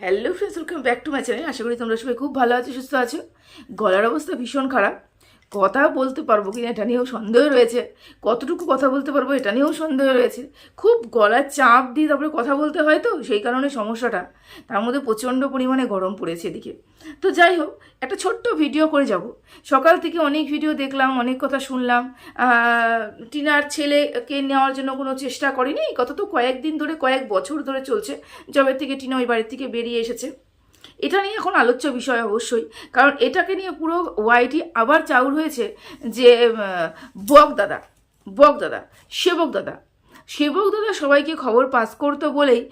Hello friends welcome back to my channel আশা করি তোমরা সবাই খুব ভালো আছো, সুস্থ আছো। গলার অবস্থা ভীষণ খারাপ। কথা বলতে পারব কিনা এটা নিয়েও সন্দেহ রয়েছে। কতটুকু কথা বলতে পারব এটা নিয়েও সন্দেহ রয়েছে। খুব গলার চাপ দিয়ে তারপরে কথা বলতে হয় তো, সেই কারণে সমস্যাটা। তার মধ্যে প্রচণ্ড পরিমাণে গরম পড়েছে এদিকে। তো যাই হোক, একটা ছোট্ট ভিডিও করে যাব। সকাল থেকে অনেক ভিডিও দেখলাম, অনেক কথা শুনলাম। টিনার ছেলেকে নেওয়ার জন্য কোনো চেষ্টা করেনি। কথা তো কয়েকদিন ধরে, কয়েক বছর ধরে চলছে। জবের থেকে টিনা ওই বাড়ির থেকে বেরিয়ে এসেছে। এটা নিয়ে এখন আলোচ্য বিষয় অবশ্যই। কারণ এটাকে নিয়ে পুরো ওয়াইটি আবার চাউর হয়েছে যে বক দাদা বক দাদা, সেবক দাদা। সেবক দাদা সবাইকে খবর পাস করতো বলেই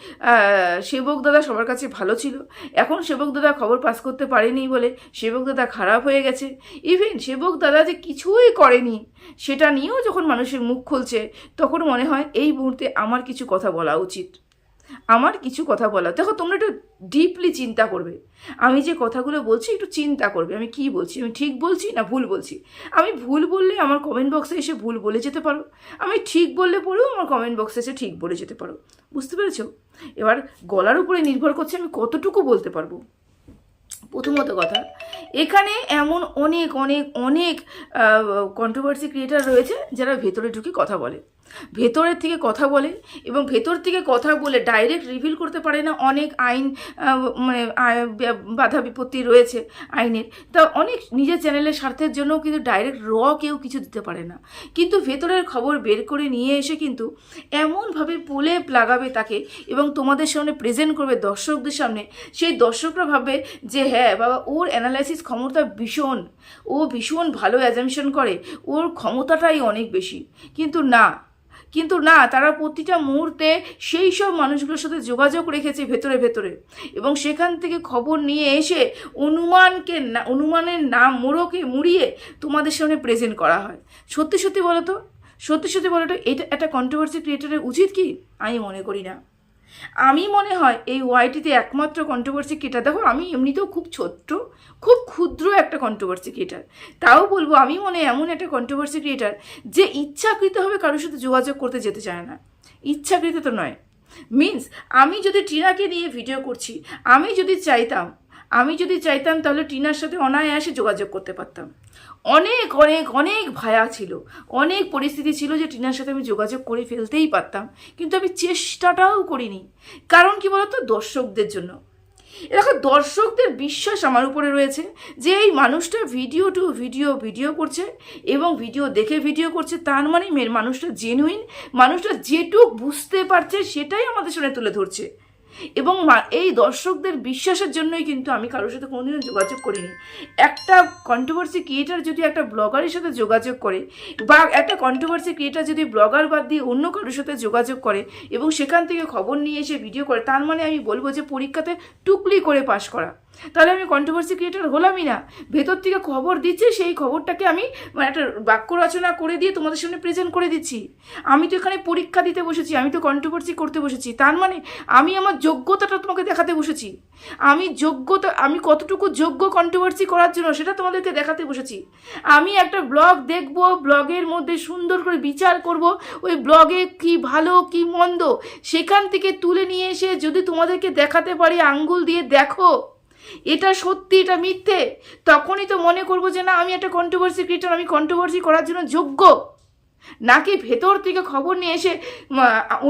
সেবক দাদা সবার কাছে ভালো ছিল। এখন সেবক দাদা খবর পাস করতে পারেনি বলে সেবক দাদা খারাপ হয়ে গেছে। ইভেন সেবক দাদা যে কিছুই করেনি, সেটা নিয়েও যখন মানুষের মুখ খুলছে, তখন মনে হয় এই মুহূর্তে আমার কিছু কথা বলা উচিত। আমার কিছু কথা বলা দেখো, তোমরা একটু ডিপলি চিন্তা করবে। আমি যে কথাগুলো বলছি, একটু চিন্তা করবে। আমি কি বলছি? আমি ঠিক বলছি না ভুল বলছি? আমি ভুল বললে আমার কমেন্ট বক্সে এসে ভুল বলে যেতে পারো। আমি ঠিক বললে পরেও আমার কমেন্ট বক্সে এসে ঠিক বলে যেতে পারো। বুঝতে পেরেছ? এবার গলার উপরে নির্ভর করছে আমি কতটুকু বলতে পারব। প্রথমত কথা, এখানে এমন অনেক অনেক অনেক কন্ট্রোভার্সি ক্রিয়েটার রয়েছে যারা ভেতরে ঢুকে কথা বলে। ভেতরের থেকে কথা বলে এবং ভেতর থেকে কথা বলে ডাইরেক্ট রিভিল করতে পারে না অনেক আইন মানে বাধা বিপত্তি রয়েছে আইনের। তা অনেক নিজের চ্যানেলের স্বার্থের জন্য কিন্তু ডাইরেক্ট র কেউ কিছু দিতে পারে না। কিন্তু ভেতরের খবর বের করে নিয়ে এসে কিন্তু এমনভাবে পোলে লাগাবে তাকে এবং তোমাদের সামনে প্রেজেন্ট করবে দর্শকদের সামনে। সেই দর্শকরা ভাববে যে হ্যাঁ বাবা, ওর অ্যানালাইসিস ক্ষমতা ভীষণ। ও ভীষণ ভালো অ্যাজামশন করে। ওর ক্ষমতাটাই অনেক বেশি। কিন্তু না কিন্তু না, তারা প্রতিটা মুহূর্তে সেই সব মানুষগুলোর সাথে যোগাযোগ রেখেছে ভেতরে ভেতরে। এবং সেখান থেকে খবর নিয়ে এসে অনুমানকে না, অনুমানের নাম মোড়কে মুড়িয়ে তোমাদের সামনে প্রেজেন্ট করা হয়। সত্যি সত্যি বলো তো? সত্যি সত্যি বলো তো, এটা, একটা কন্ট্রোভার্সি ক্রিয়েটারের উচিত কি? আমি মনে করি না। আমি মনে হয় এই ওয়াইটিতে একমাত্র কন্ট্রোভার্সি ক্রিয়েটার দেখো, আমি এমনিতেও খুব ছোট্ট, খুব ক্ষুদ্র একটা কন্ট্রোভার্সি ক্রিয়েটার তাও বলব, আমি মনে এমন একটা কন্ট্রোভার্সি ক্রিয়েটার যে ইচ্ছাকৃতভাবে কারোর সাথে যোগাযোগ করতে যেতে চায় না। ইচ্ছাকৃত তো নয়। মিন্স আমি যদি টিনাকে নিয়ে ভিডিও করছি, আমি যদি চাইতাম আমি যদি চাইতাম তাহলে টিনার সাথে অনায়াসে যোগাযোগ করতে পারতাম। অনেক অনেক অনেক ভায়া ছিল। অনেক পরিস্থিতি ছিল যে টিনার সাথে আমি যোগাযোগ করে ফেলতেই পারতাম, কিন্তু আমি চেষ্টাটাও করিনি। কারণ কি বলতো? দর্শকদের জন্য। এ দেখো, দর্শকদের বিশ্বাস আমার উপরে রয়েছে যে এই মানুষটা ভিডিও টু ভিডিও ভিডিও করছে এবং ভিডিও দেখে ভিডিও করছে, তার মানে মেয়ের মানুষটা জেনুইন মানুষটা যেটুক বুঝতে পারছে সেটাই আমাদের সামনে তুলে ধরছে। এবং এই দর্শকদের বিশ্বাসের জন্যই কিন্তু আমি কারোর সাথে কোনোদিনও যোগাযোগ করিনি। একটা কন্ট্রোভার্সি ক্রিয়েটার যদি একটা ব্লগারের সাথে যোগাযোগ করে বা একটা কন্ট্রোভার্সি ক্রিয়েটার যদি ব্লগার বাদ দিয়ে অন্য কারোর সাথে যোগাযোগ করে এবং সেখান থেকে খবর নিয়ে এসে ভিডিও করে, তার মানে আমি বলব যে পরীক্ষাতে টুকলি করে পাশ করা। তাহলে আমি কন্ট্রোভার্সি ক্রিয়েটার হলামই না। ভেতর থেকে খবর দিচ্ছে, সেই খবরটাকে আমি মানে একটা বাক্য রচনা করে দিয়ে তোমাদের সামনে প্রেজেন্ট করে দিচ্ছি। আমি তো এখানে পরীক্ষা দিতে বসেছি, আমি তো কন্ট্রোভার্সি করতে বসেছি। তার মানে আমি আমার যোগ্যতাটা তোমাকে দেখাতে বসেছি। আমি যোগ্যতা, আমি কতটুকু যোগ্য কন্ট্রোভার্সি করার জন্য সেটা তোমাদেরকে দেখাতে বসেছি। আমি একটা ব্লগ দেখব, ব্লগের মধ্যে সুন্দর করে বিচার করব, ওই ব্লগে কি ভালো, কি মন্দ, সেখান থেকে তুলে নিয়ে এসে যদি তোমাদেরকে দেখাতে পারি, আঙ্গুল দিয়ে দেখো। এটা সত্যি, এটা মিথ্যে? তখনই তো মনে করব যে না, আমি একটা কন্ট্রোভার্সি ক্রিয়েটার আমি কন্ট্রোভার্সি করার জন্য যোগ্য। নাকি ভেতর থেকে খবর নিয়ে এসে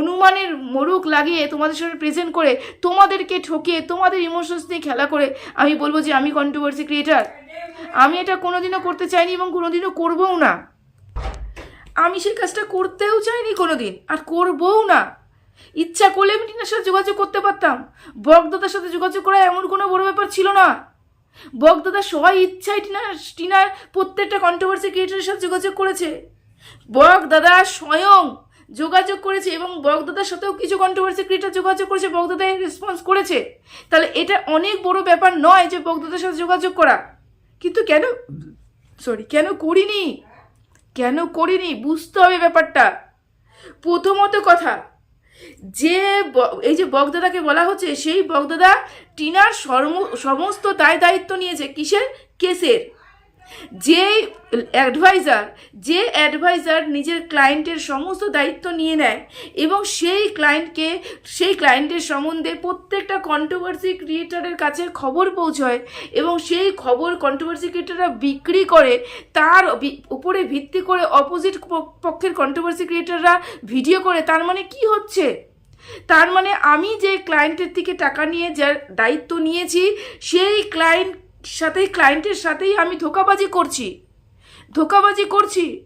অনুমানের মোড়ক লাগিয়ে তোমাদের সামনে প্রেজেন্ট করে, তোমাদেরকে ঠকিয়ে, তোমাদের ইমোশনস নিয়ে খেলা করে, আমি বলব যে আমি কন্ট্রোভার্সি ক্রিয়েটার আমি এটা কোনোদিনও করতে চাইনি এবং কোনোদিনও করবও না। আমি সেই কাজটা করতেও চাইনি কোনোদিন, আর করবও না। ইচ্ছা করলে আমি টিনার সাথে যোগাযোগ করতে পারতাম। বকদাদার সাথে যোগাযোগ করা এমন কোনো বড় ব্যাপার ছিল না। বকদাদা সবাই ইচ্ছায় টিনা টিনার প্রত্যেকটা কন্ট্রোভার্সি ক্রিয়েটারের সাথে যোগাযোগ করেছে। বকদাদা স্বয়ং যোগাযোগ করেছে এবং বকদাদার সাথেও কিছু কন্ট্রোভার্সি ক্রিয়েটার যোগাযোগ করেছে বকদাদা রেসপন্স করেছে। তাহলে এটা অনেক বড় ব্যাপার নয় যে বকদাদার সাথে যোগাযোগ করা। কিন্তু কেন সরি কেন করিনি? কেন করিনি? বুঝতে হবে ব্যাপারটা। প্রথমত কথা, যে এই যে বগদাদাকে বলা হচ্ছে, সেই বগদাদা টিনার সমস্ত দায় দায়িত্ব নিয়েছে। কিসের? কেসের। যে অ্যাডভাইজার যে অ্যাডভাইজার নিজের ক্লায়েন্টের সমস্ত দায়িত্ব নিয়ে নেয় এবং সেই ক্লায়েন্টকে সেই ক্লায়েন্টের সম্বন্ধে প্রত্যেকটা কন্ট্রোভার্সি ক্রিয়েটারের কাছে খবর পৌঁছয় এবং সেই খবর কন্ট্রোভার্সি ক্রিয়েটাররা বিক্রি করে তার উপরে ভিত্তি করে অপোজিট পক্ষের কন্ট্রোভার্সি ক্রিয়েটাররা ভিডিও করে। তার মানে কি হচ্ছে? তার মানে আমি যে ক্লায়েন্টের থেকে টাকা নিয়ে যার দায়িত্ব নিয়েছি, সেই ক্লায়েন্ট সাথেই ক্লায়েন্টের সাথেই আমি ধোকাবাজি করছি। ধোকাবাজি করছি।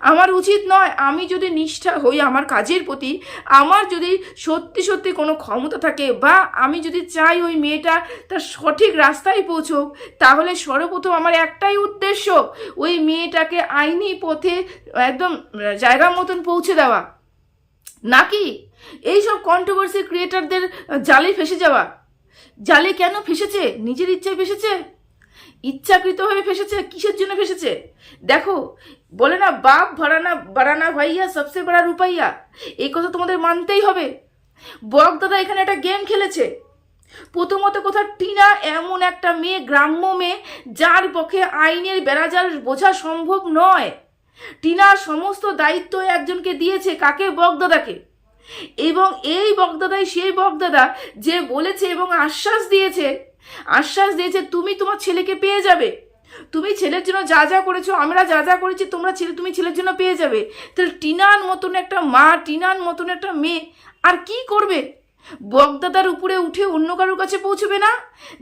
আমার উচিত নয় আমি যদি নিষ্ঠা হই আমার কাজের প্রতি, আমার যদি সত্যি সত্যি কোনো ক্ষমতা থাকে বা আমি যদি চাই ওই মেয়েটা তার সঠিক রাস্তায় পৌঁছোক, তাহলে সর্বপ্রথম আমার একটাই উদ্দেশ্য, ওই মেয়েটাকে আইনি পথে একদম জায়গা মতন পৌঁছে দেওয়া। নাকি? এইসব কন্ট্রোভার্সি ক্রিয়েটারদের জালে ফেসে যাওয়া। জালে কেন ফেসেছে? নিজের ইচ্ছায় ফেসেছে? ইচ্ছাকৃতভাবে ফেসেছে, কিসের জন্য ফেসেছে? দেখো, বলে না, বাপ ভরানা বাড়ানা ভাইয়া সবসে বড়া রূপাইয়া। এই কথা তোমাদের মানতেই হবে। বক দাদা এখানে একটা গেম খেলেছে। প্রথমত কথা, টিনা এমন একটা মেয়ে, গ্রাম্য মেয়ে, যার পক্ষে আইনের বেড়াজাল বোঝা সম্ভব নয়। টিনা সমস্ত দায়িত্ব একজনকে দিয়েছে, কাকে? বকদাদাকে এবং এই বকদাদাই সেই বকদাদা যে বলেছে এবং আশ্বাস দিয়েছে আশ্বাস দিয়েছে, তুমি তোমার ছেলেকে পেয়ে যাবে। তুমি ছেলের জন্য যা যা করেছ, আমরা যা যা করেছি, তোমরা ছেলে, তুমি ছেলের জন্য পেয়ে যাবে। তাহলে টিনার মতন একটা মা, টিনার মতন একটা মেয়ে, আর কি করবে? বকদাদার উপরে উঠে অন্য কারোর কাছে পৌঁছবে না?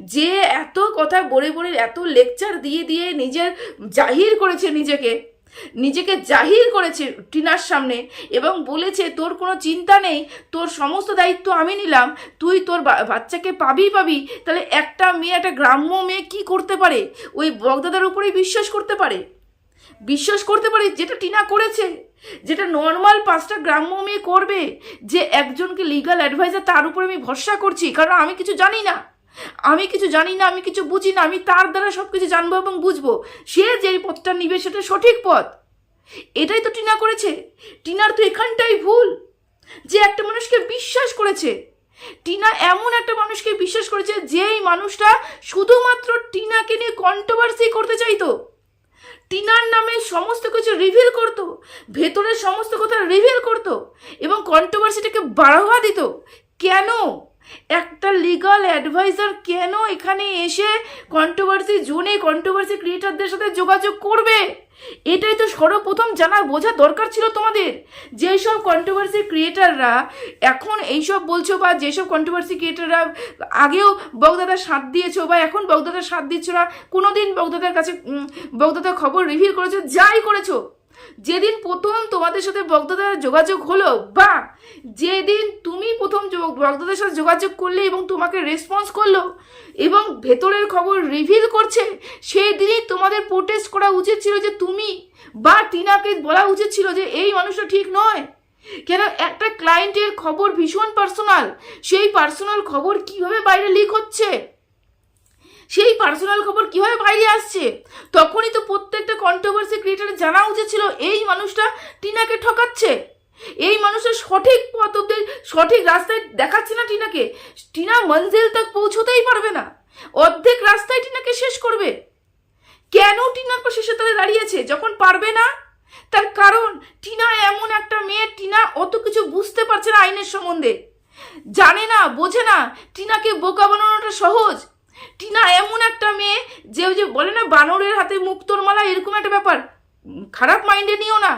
যে এত কথা বলে বলে এত লেকচার দিয়ে দিয়ে নিজের জাহির করেছে নিজেকে নিজেকে জাহির করেছে টিনার সামনে এবং বলেছে, তোর কোনো চিন্তা নেই, তোর সমস্ত দায়িত্ব আমি নিলাম, তুই তোর বাচ্চাকে পাবি পাবি, তাহলে একটা মেয়ে, একটা গ্রাম্য মেয়ে কি করতে পারে? ওই বগদাদার উপরেই বিশ্বাস করতে পারে? বিশ্বাস করতে পারে যেটা টিনা করেছে, যেটা নর্মাল পাঁচটা গ্রাম্য মেয়ে করবে, যে একজনকে লিগাল অ্যাডভাইজার তার উপরে আমি ভরসা করছি, কারণ আমি কিছু জানি না। আমি কিছু জানি না, আমি কিছু বুঝি না, আমি তার দ্বারা সব কিছু জানব এবং বুঝব। সে যে পথটা নিবে, সেটা সঠিক পথ। এটাই তো টিনা করেছে। টিনার তো এখানটাই ভুল। যে একটা মানুষকে বিশ্বাস করেছে। টিনা এমন একটা মানুষকে বিশ্বাস করেছে, যেই মানুষটা শুধুমাত্র টিনাকে নিয়ে কন্ট্রোভার্সি করতে চাইতো। টিনার নামে সমস্ত কিছু রিভিল করতো, ভেতরের সমস্ত কথা রিভিল করতো এবং কন্ট্রোভার্সিটাকে বাড়াওয়া দিত। কেন? একটা লিগাল অ্যাডভাইজার কেন এখানে এসে কন্ট্রোভার্সি জোনে কন্ট্রোভার্সি ক্রিয়েটারদের সাথে যোগাযোগ করবে? এটাই তো সর্বপ্রথম জানা বোঝা দরকার ছিল তোমাদের। যেসব কন্ট্রোভার্সি ক্রিয়েটাররা এখন এইসব বলছো বা যেসব কন্ট্রোভার্সি ক্রিয়েটাররা আগেও বগদাদার সাথ দিয়েছ বা এখন বগদাদার সাথ দিচ্ছ না, কোনোদিন বগদাদার কাছে বগদাদার খবর রিভিল করেছ, যাই করেছ যেদিন প্রথম তোমাদের সাথে বগদাদার যোগাযোগ হলো, বা যেদিন তুমি প্রথম বগদাদার সাথে যোগাযোগ করলে এবং তোমাকে রেসপন্স করল এবং ভেতরের খবর রিভিল করছে সেই দিনই তোমাদের প্রোটেস্ট করা উচিত ছিল যে তুমি বা টিনাকে বলা উচিত ছিল যে এই মানুষটা ঠিক নয়। কেন একটা ক্লায়েন্টের খবর ভীষণ পার্সোনাল সেই পার্সোনাল খবর কীভাবে বাইরে লিক হচ্ছে? সেই পার্সোনাল খবর কীভাবে বাইরে আসছে? তখনই তো প্রত্যেকটা কন্ট্রোভার্সি ক্রিয়েটারের জানা উচিত ছিল, এই মানুষটা টিনাকে ঠকাচ্ছে। এই মানুষটা সঠিক পথ অব্দি, সঠিক রাস্তায় দেখাচ্ছে না টিনাকে। টিনা মঞ্জিল তক পৌঁছতেই পারবে না। অর্ধেক রাস্তায় টিনাকে শেষ করবে। কেন টিনার শেষে তাহলে দাঁড়িয়েছে? যখন পারবে না, তার কারণ টিনা এমন একটা মেয়ে, টিনা অত কিছু বুঝতে পারছে না আইনের সম্বন্ধে। জানে না, বোঝে না, টিনাকে বোকা বানানোটা সহজ। টিনা, এমন একটা মেয়ে যে ওই যে বলে না, বানরের হাতে মুক্তোর মালা এরকম একটা ব্যাপার। খারাপ মাইন্ডে নিও না।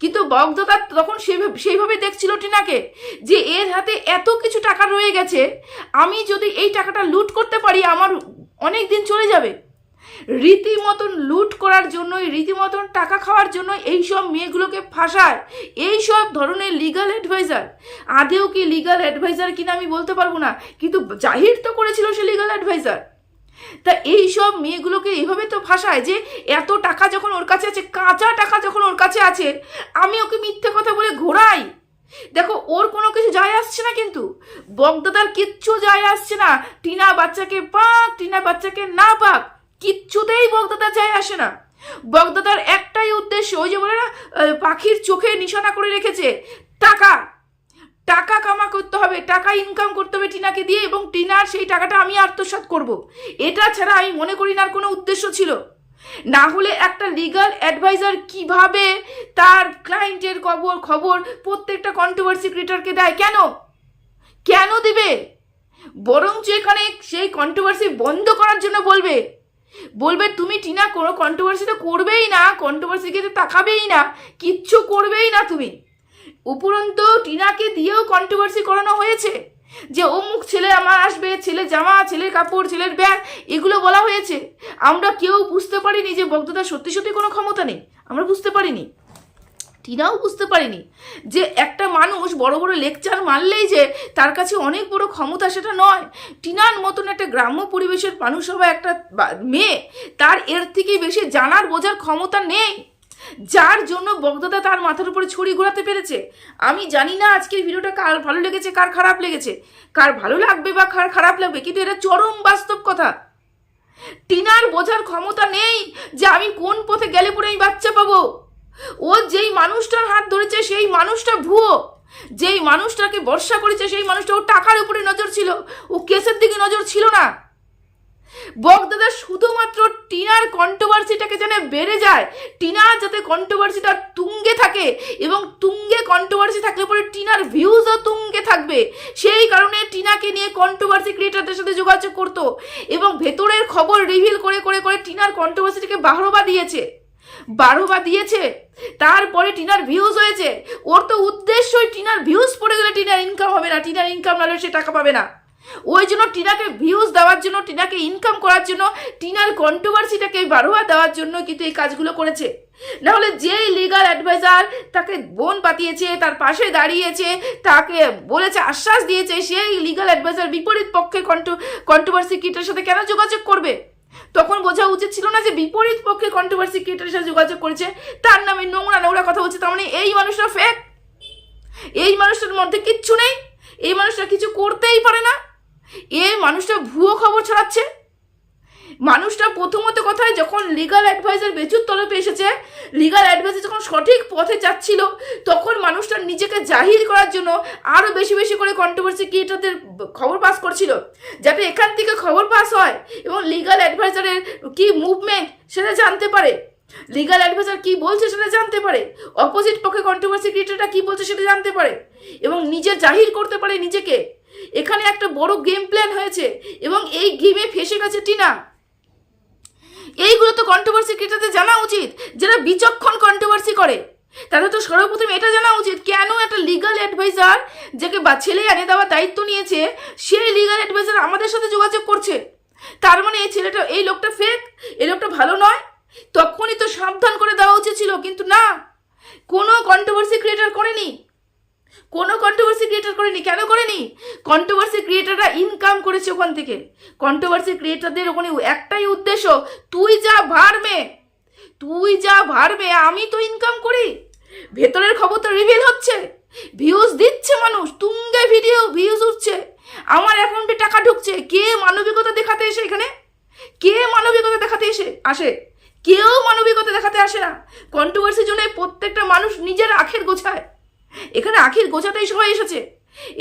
কিন্তু বগদাদা তখন সেইভাবে দেখছিল টিনাকে যে এর হাতে এত কিছু টাকা রয়ে গেছে, আমি যদি এই টাকাটা লুট করতে পারি, আমার অনেক দিন চলে যাবে। রীতিমতন লুট করার জন্যই, রীতিমতন টাকা খাওয়ার জন্য এই সব মেয়েগুলোকে ফাঁসায়। এই সব ধরনের লিগাল অ্যাডভাইজার আদেও কি লিগাল অ্যাডভাইজার কিনা আমি বলতে পারব না, কিন্তু জাহির তো করেছিল সে লিগাল অ্যাডভাইজার তা এই সব মেয়েগুলোকে এইভাবে তো ফাঁসায় যে এত টাকা যখন ওর কাছে আছে, কাঁচা টাকা যখন ওর কাছে আছে, আমি ওকে মিথ্যে কথা বলে ঘোরাই দেখো, ওর কোনো কিছু যায় আসছে না কিন্তু। বগদাদার কিচ্ছু যায় আসছে না। টিনা বাচ্চাকে পাক, টিনা বাচ্চাকে না পাক। কিচ্ছুতেই বগদাদা যায় আসে না। বগদাদার একটাই উদ্দেশ্য ওই যে বলে না পাখির চোখে নিশানা করে রেখেছে। টাকা। টাকা কামা করতে হবে, টাকা ইনকাম করতে হবে টিনাকে দিয়ে এবং টিনার সেই টাকাটা আমি আত্মসাৎ করব। এটা ছাড়া আমি মনে করি না কোনো উদ্দেশ্য ছিল। না হলে একটা লিগাল অ্যাডভাইজার কীভাবে তার ক্লায়েন্টের খবর খবর, প্রত্যেকটা কন্ট্রোভার্সি ক্রিয়েটারকে দেয়? কেন? কেন দিবে? বরঞ্চ এখানে সেই কন্ট্রোভার্সি বন্ধ করার জন্য বলবে। বলবে, তুমি টিনা কোনো কন্ট্রোভার্সি তো করবেই না কন্ট্রোভার্সিকে তো তাকাবেই না, কিচ্ছু করবেই না তুমি। উপরন্তু টিনাকে দিয়েও কন্ট্রোভার্সি করানো হয়েছে। যে অমুক ছেলে আমার আসবে, ছেলে জামা ছেলের কাপড়, ছেলের ব্যাগ, এগুলো বলা হয়েছে। আমরা কেউ বুঝতে পারিনি যে বক্তদার সত্যি সত্যি কোনো ক্ষমতা নেই। আমরা বুঝতে পারিনি। টিনাও বুঝতে পারিনি যে একটা মানুষ বড় বড় লেকচার মারলেই যে তার কাছে অনেক বড় ক্ষমতা সেটা নয়। টিনার মতন একটা গ্রাম্য পরিবেশের মানুষ হওয়া একটা মেয়ে তার এর থেকে বেশি জানার বোঝার ক্ষমতা নেই। যার জন্য বগদাদা তার মাথার উপরে ছড়ি ঘোরাতে পেরেছে। আমি জানি না আজকের ভিডিওটা কার ভালো লেগেছে, কার খারাপ লেগেছে। কার ভালো লাগবে বা কার খারাপ লাগবে, কিন্তু এটা চরম বাস্তব কথা। টিনার বোঝার ক্ষমতা নেই যে আমি কোন পথে গেলে পরে আমি বাচ্চা পাবো। ও যেই মানুষটার হাত ধরেছে, সেই মানুষটা ভুয়ো। যেই মানুষটাকে বর্ষা করেছে, সেই মানুষটা ওর টাকার উপরে নজর ছিল। ও কেসের দিকে নজর ছিল না। বগদাদা শুধুমাত্র টিনার কন্ট্রোভার্সিটাকে যেন বেড়ে যায় টিনার যাতে কন্ট্রোভার্সিটা তুঙ্গে থাকে এবং তুঙ্গে কন্ট্রোভার্সি থাকলে পরে টিনার ভিউজও তুঙ্গে থাকবে। সেই কারণে টিনাকে নিয়ে কন্ট্রোভার্সি ক্রিয়েটারদের সাথে যোগাযোগ করতো এবং ভেতরের খবর রিভিল করে করে করে টিনার কন্ট্রোভার্সিটাকে বাহরবা দিয়েছে। বারোবা দিয়েছে। তারপরে টিনার ভিউজ হয়েছে। ওর তো উদ্দেশ্যই টিনার ভিউজ পড়ে গেলে টিনার ইনকাম হবে না, টিনার ইনকাম নাহলে সে টাকা পাবে না। ওই জন্য টিনাকে ভিউজ দেওয়ার জন্য, টিনাকে ইনকাম করার জন্য, টিনার কন্ট্রোভার্সিটাকে বারোয়া দেওয়ার জন্য কিন্তু এই কাজগুলো করেছে। না হলে যেই লিগাল অ্যাডভাইজার তাকে বোন পাতিয়েছে, তার পাশে দাঁড়িয়েছে, তাকে বলেছে, আশ্বাস দিয়েছে, সেই লিগাল অ্যাডভাইজার বিপরীত পক্ষে কন্ট্রো কন্ট্রোভার্সি কিটের সাথে কেন যোগাযোগ করবে? তখন বোঝা উচিত ছিল না যে বিপরীত পক্ষে কন্ট্রোভার্সি ক্রিয়েটারের সাথে যোগাযোগ করেছে। তার নামে নোংরা নোংরা কথা বলছে, তার মানে এই মানুষটা ফেক এই মানুষটার মধ্যে কিচ্ছু নেই। এই মানুষটা কিছু করতেই পারে না। এই মানুষটা ভুয়ো খবর ছড়াচ্ছে। মানুষটা প্রথমত কথায় যখন লিগাল অ্যাডভাইজার বেচুর তরফে এসেছে লিগাল অ্যাডভাইজার যখন সঠিক পথে যাচ্ছিল, তখন মানুষটা নিজেকে জাহির করার জন্য আরও বেশি বেশি করে কন্ট্রোভার্সি ক্রিয়েটারদের খবর পাস করছিল। যাতে এখান থেকে খবর পাস হয় এবং লিগাল অ্যাডভাইজারের কি মুভমেন্ট সেটা জানতে পারে। লিগাল অ্যাডভাইজার কি বলছে সেটা জানতে পারে। অপোজিট পক্ষে কন্ট্রোভার্সি ক্রিয়েটারটা কি বলছে সেটা জানতে পারে এবং নিজে জাহির করতে পারে নিজেকে। এখানে একটা বড় গেম প্ল্যান হয়েছে এবং এই গেমে ফেসে গেছে টিনা। এইগুলো তো কন্ট্রোভার্সি ক্রিয়েটারদের জানা উচিত, যারা বিচক্ষণ কন্ট্রোভার্সি করে। তাদের তো সর্বপ্রথম এটা জানা উচিত, কেন একটা লিগাল অ্যাডভাইজার যাকে বা ছেলে এনে দেওয়ার দায়িত্ব নিয়েছে, সেই লিগাল অ্যাডভাইজার আমাদের সাথে যোগাযোগ করছে। তার মানে এই ছেলেটা, এই লোকটা ফেক এই লোকটা ভালো নয়। তখনই তো সাবধান করে দেওয়া উচিত ছিল, কিন্তু না। কোনো কন্ট্রোভার্সি ক্রিয়েটার করেনি। কোনো কন্ট্রোভার্সি ক্রিয়েটার করেনি, কেন করেনি? কন্ট্রোভার্সি ক্রিয়েটাররা ইনকাম করেছে ওখান থেকে। কন্ট্রোভার্সি ক্রিয়েটারদের ওখানে একটাই উদ্দেশ্য, তুই যা ভারবে তুই যা ভারবে আমি তো ইনকাম করি। ভেতরের খবর তো রিভিল হচ্ছে। ভিউজ দিচ্ছে মানুষ, তুঙ্গে ভিডিও ভিউজ উঠছে। আমার অ্যাকাউন্টে টাকা ঢুকছে, কে মানবিকতা দেখাতে এসে এখানে? কে মানবিকতা দেখাতে এসে, আসে? কেউ মানবিকতা দেখাতে আসে না। কন্ট্রোভার্সির জন্য প্রত্যেকটা মানুষ নিজের আখের গোছায়। এখানে আখির গোছাতেই সবাই এসেছে।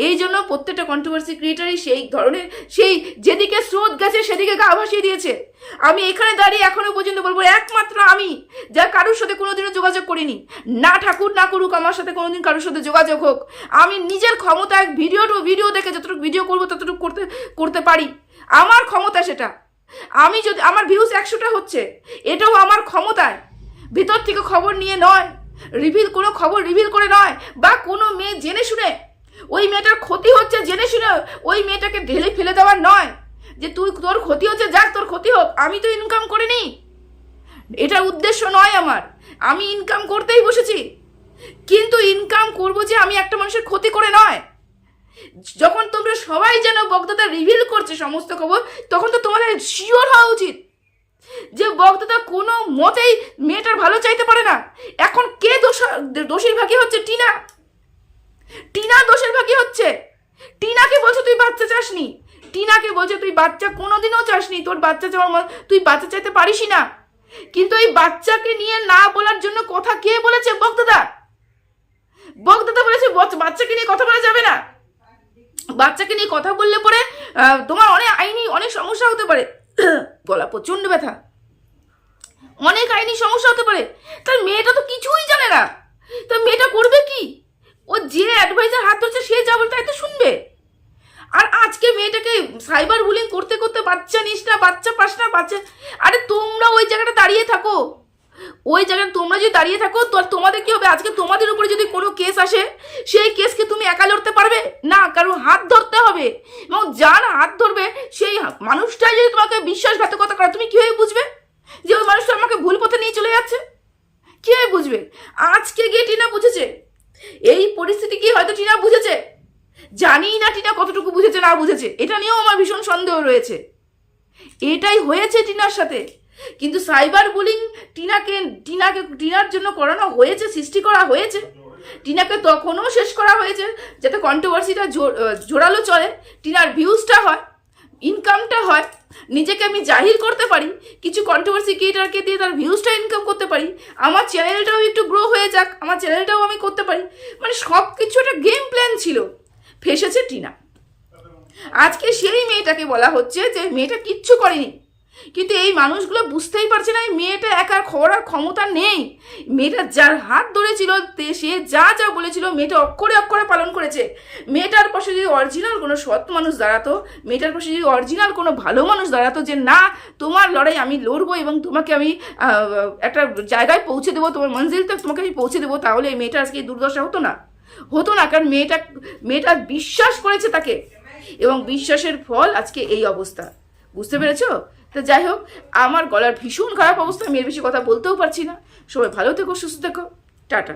এই জন্য প্রত্যেকটা কন্ট্রোভার্সি ক্রিয়েটারই সেই ধরনের, সেই যেদিকে স্রোত গেছে সেদিকে গা ভাসিয়ে দিয়েছে। আমি এখানে দাঁড়িয়ে এখনও পর্যন্ত বলব একমাত্র আমি, যা কারোর সাথে কোনোদিনও যোগাযোগ করিনি। না ঠাকুর, না করুক, আমার সাথে কোনোদিন কারোর সাথে যোগাযোগ হোক। আমি নিজের ক্ষমতায় ভিডিও টু ভিডিও দেখে যতটুকু ভিডিও করব ততটুকু করতে করতে পারি। আমার ক্ষমতা সেটা। আমি যদি, আমার ভিউজ একশোটা হচ্ছে, এটাও আমার ক্ষমতায়। ভিতর থেকে খবর নিয়ে নয়। রিভিল কোনো খবর রিভিল করে নয়, বা কোনো মেয়ে জেনে শুনে। ওই মেয়েটার ক্ষতি হচ্ছে জেনে শুনে, ওই মেয়েটাকে ঢেলে ফেলে দেওয়ার নয়। যে তুই তোর ক্ষতি হচ্ছে, যাক তোর ক্ষতি হোক, আমি তো ইনকাম করিনি। এটা উদ্দেশ্য নয় আমার, আমি ইনকাম করতেই বসেছি। কিন্তু ইনকাম করব যে আমি একটা মানুষের ক্ষতি করে নয়। যখন তোমরা সবাই যেন বক্তৃতা রিভিল করছে সমস্ত খবর, তখন তো তোমাদের শিওর হওয়া উচিত। যে বক্তৃতা কোনো মতেই মেয়েটার ভালো চাইতে পারে না। এখন কে দোষ, দোষীর ভাগী হচ্ছে টিনা? টিনা দোষের ভাগী হচ্ছে। টিনাকে বলছে তুই বাচ্চা চাসনি। টিনাকে বলছে তুই বাচ্চা কোনোদিনও চাসনি। তোর বাচ্চা চাওয়ার তুই বাচ্চা চাইতে পারিসই না। কিন্তু এই বাচ্চাকে নিয়ে না বলার জন্য কথা কে বলেছে বক্তৃতা বক্তৃতা বলেছে, বচ- বাচ্চাকে নিয়ে কথা বলা যাবে না। বাচ্চাকে নিয়ে কথা বললে পরে তোমার অনেক আইনি অনেক সমস্যা হতে পারে। গলা প্রচণ্ড ব্যথা। অনেক আইনি সমস্যা হতে পারে। তার মেয়েটা তো কিছুই জানে না। তার মেয়েটা করবে কি? ও যে অ্যাডভাইজার হাত ধরছে, সে যা তাই তো শুনবে। আর আজকে মেয়েটাকে সাইবার বুলিং করতে করতে বাচ্চা নিস না, বাচ্চা পাস না, বাচ্চা আরে তোমরা ওই জায়গাটা দাঁড়িয়ে থাকো। ওই জায়গায় তোমরা যদি দাঁড়িয়ে থাকো, তো তোমাদের কি হবে? আজকে তোমাদের উপরে যদি কোনো কেস আসে, সেই কেসকে তুমি একা লড়তে পারবে? না, কারণ হাত ধরতে হবে। এবং যার হাত ধরবে, সেই মানুষটাই যদি তোমাকে বিশ্বাসঘাতকতা করে, তুমি কীভাবে বুঝবে যে ওই মানুষটা আমাকে ভুল পথে নিয়ে চলে যাচ্ছে? কীভাবে বুঝবে? আজকে গিয়ে টিনা বুঝেছে। এই পরিস্থিতি কি হয়তো টিনা বুঝেছে? জানি না টিনা কতটুকু বুঝেছে, না বুঝেছে। এটা নিয়েও আমার ভীষণ সন্দেহ রয়েছে। এটাই হয়েছে টিনার সাথে। কিন্তু সাইবার বুলিং টিনাকে টিনাকে, টিনার জন্য করানো হয়েছে, সৃষ্টি করা হয়েছে। টিনাকে তখনও শেষ করা হয়েছে, যাতে কন্ট্রোভার্সিটা জোরালো চলে, টিনার ভিউজটা হয় ইনকামটা হয়। নিজেকে আমি জাহির করতে পারি, কিছু কন্ট্রোভার্সি ক্রিয়েটারকে দিয়ে তার ভিউজটা ইনকাম করতে পারি। আমার চ্যানেলটাও একটু গ্রো হয়ে যাক, আমার চ্যানেলটাও আমি করতে পারি। মানে সব কিছু একটা গেম প্ল্যান ছিল। ফেসেছে টিনা। আজকে সেই মেয়েটাকে বলা হচ্ছে যে, মেয়েটা কিচ্ছু করেনি। কিন্তু এই মানুষগুলো বুঝতেই পারছে না এই মেয়েটা একার খবরার ক্ষমতা নেই। মেয়েটা যার হাত ধরেছিল সে যা যা বলেছিল, মেয়েটা অক্ষরে অক্ষরে পালন করেছে। মেয়েটার পাশে যদি অরিজিনাল কোনো সৎ মানুষ দাঁড়াতো, মেয়েটার পাশে যদি অরিজিনাল কোনো ভালো মানুষ দাঁড়াতো যে, না, তোমার লড়াই আমি লড়বো এবং তোমাকে আমি একটা জায়গায় পৌঁছে দেবো, তোমার মঞ্জিল তোমাকে আমি পৌঁছে দেবো, তাহলে এই মেয়েটা আজকে দুর্দশা হতো না। হতো না, কারণ মেয়েটা মেয়েটা বিশ্বাস করেছে তাকে। এবং বিশ্বাসের ফল আজকে এই অবস্থা। বুঝতে পেরেছ? তো যাই হোক, আমার গলার ভীষণ খারাপ অবস্থা, আমি এর বেশি কথা বলতেও পারছি না। সবাই ভালো থেকো, সুস্থ থেকো। টাটা।